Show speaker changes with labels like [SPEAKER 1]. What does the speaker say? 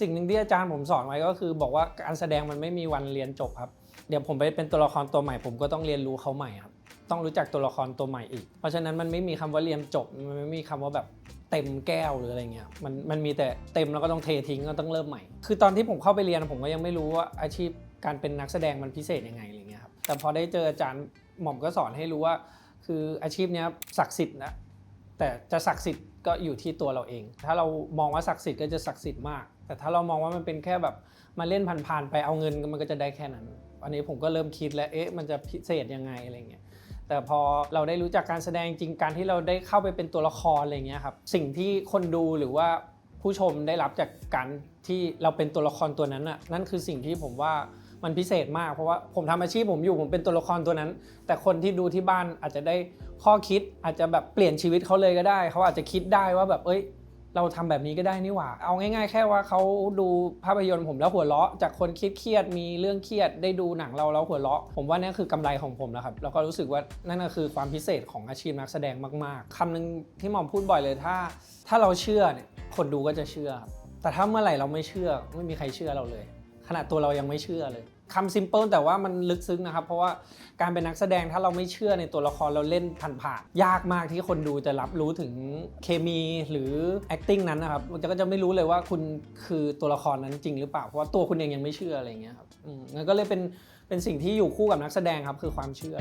[SPEAKER 1] สิ่งหนึ่งที่อาจารย์ผมสอนไว้ก็คือบอกว่าการแสดงมันไม่มีวันเรียนจบครับ เดี๋ยวผมไปเป็นตัวละครตัวใหม่ ผมก็ต้องเรียนรู้เขาใหม่ครับ ต้องรู้จักตัวละครตัวใหม่อีก เพราะฉะนั้นมันไม่มีคำว่าเรียนจบ มันไม่มีคำว่าแบบเต็มแก้วหรืออะไรเงี้ย มันมันมีแต่เต็มแล้วก็ต้องเททิ้งก็ต้องเริ่มใหม่ คือตอนที่ผมเข้าไปเรียนผมก็ยังไม่รู้ว่าอาชีพการเป็นนักแสดงมันพิเศษยังไงอะไรเงี้ยครับ แต่พอได้เจออาจารย์หม่อมก็สอนให้รู้ว่า คืออาชีพเนี้ยศักดิ์สิทธิ์นะ แต่จะศักดิ์สิทธิ์ ก็อยู่ที่ตัวเราเอง ถ้าเรามองว่าศักดิ์สิทธิ์ก็จะศักดิ์สิทธิ์มาก แต่ถ้าเรามองว่ามันเป็นแค่แบบมาเล่นผ่านๆไปเอาเงินมันก็จะได้แค่นั้น อันนี้ผมก็เริ่มคิดแล้วเอ๊ะมันจะพิเศษยังไงอะไรเงี้ยแต่พอเราได้รู้จักการแสดงจริงการที่เราได้เข้าไปเป็นตัวละครอะไรเงี้ยครับสิ่งที่คนดูหรือว่าผู้ชมได้รับจากการที่เราเป็นตัวละครตัวนั้นน่ะนั่นคือสิ่งที่ผมว่า มันพิเศษมากเพราะว่าผมทำอาชีพผมอยู่ผมเป็นตัวละครตัวนั้น แต่คนที่ดูที่บ้านอาจจะได้ข้อคิดอาจจะแบบเปลี่ยนชีวิตเขาเลยก็ได้ เขาอาจจะคิดได้ว่าแบบเอ้ย เราทำแบบนี้ก็ได้นี่หว่า เอาง่าย ๆ แค่ว่าเขาดูภาพยนตร์ผมแล้วหัวเราะ จากคนคิดเครียดมีเรื่องเครียดได้ดูหนังเราแล้วหัวเราะ ผมว่านั่นคือกำไรของผมแล้วครับแล้วก็รู้สึกว่านั่นก็คือความพิเศษของอาชีพนักแสดงมาก ๆคำหนึงที่หมอมพูดบ่อยเลยถ้า ถ้าเราเชื่อเนี่ยคนดูก็จะเชื่อ แต่ถ้าเมื่อไหร่เราไม่เชื่อไม่มีใครเชื่อเราเลย ขนาดตัวเรายังไม่เชื่อเลยคำซิมเปิลแต่ว่ามันลึกซึ้งนะครับ เพราะว่าการเป็นนักแสดงถ้าเราไม่เชื่อในตัวละครเราเล่นผ่านๆยากมากที่คนดูจะรับรู้ถึงเคมีหรือ acting นั้นนะครับมันก็จะไม่รู้เลยว่าคุณคือตัวละครนั้นจริงหรือเปล่าเพราะว่าตัวคุณเองยังไม่เชื่ออะไรอย่างเงี้ยครับอืมงั้นก็เลยเป็นเป็นสิ่งที่อยู่คู่กับนักแสดงครับคือความเชื่อ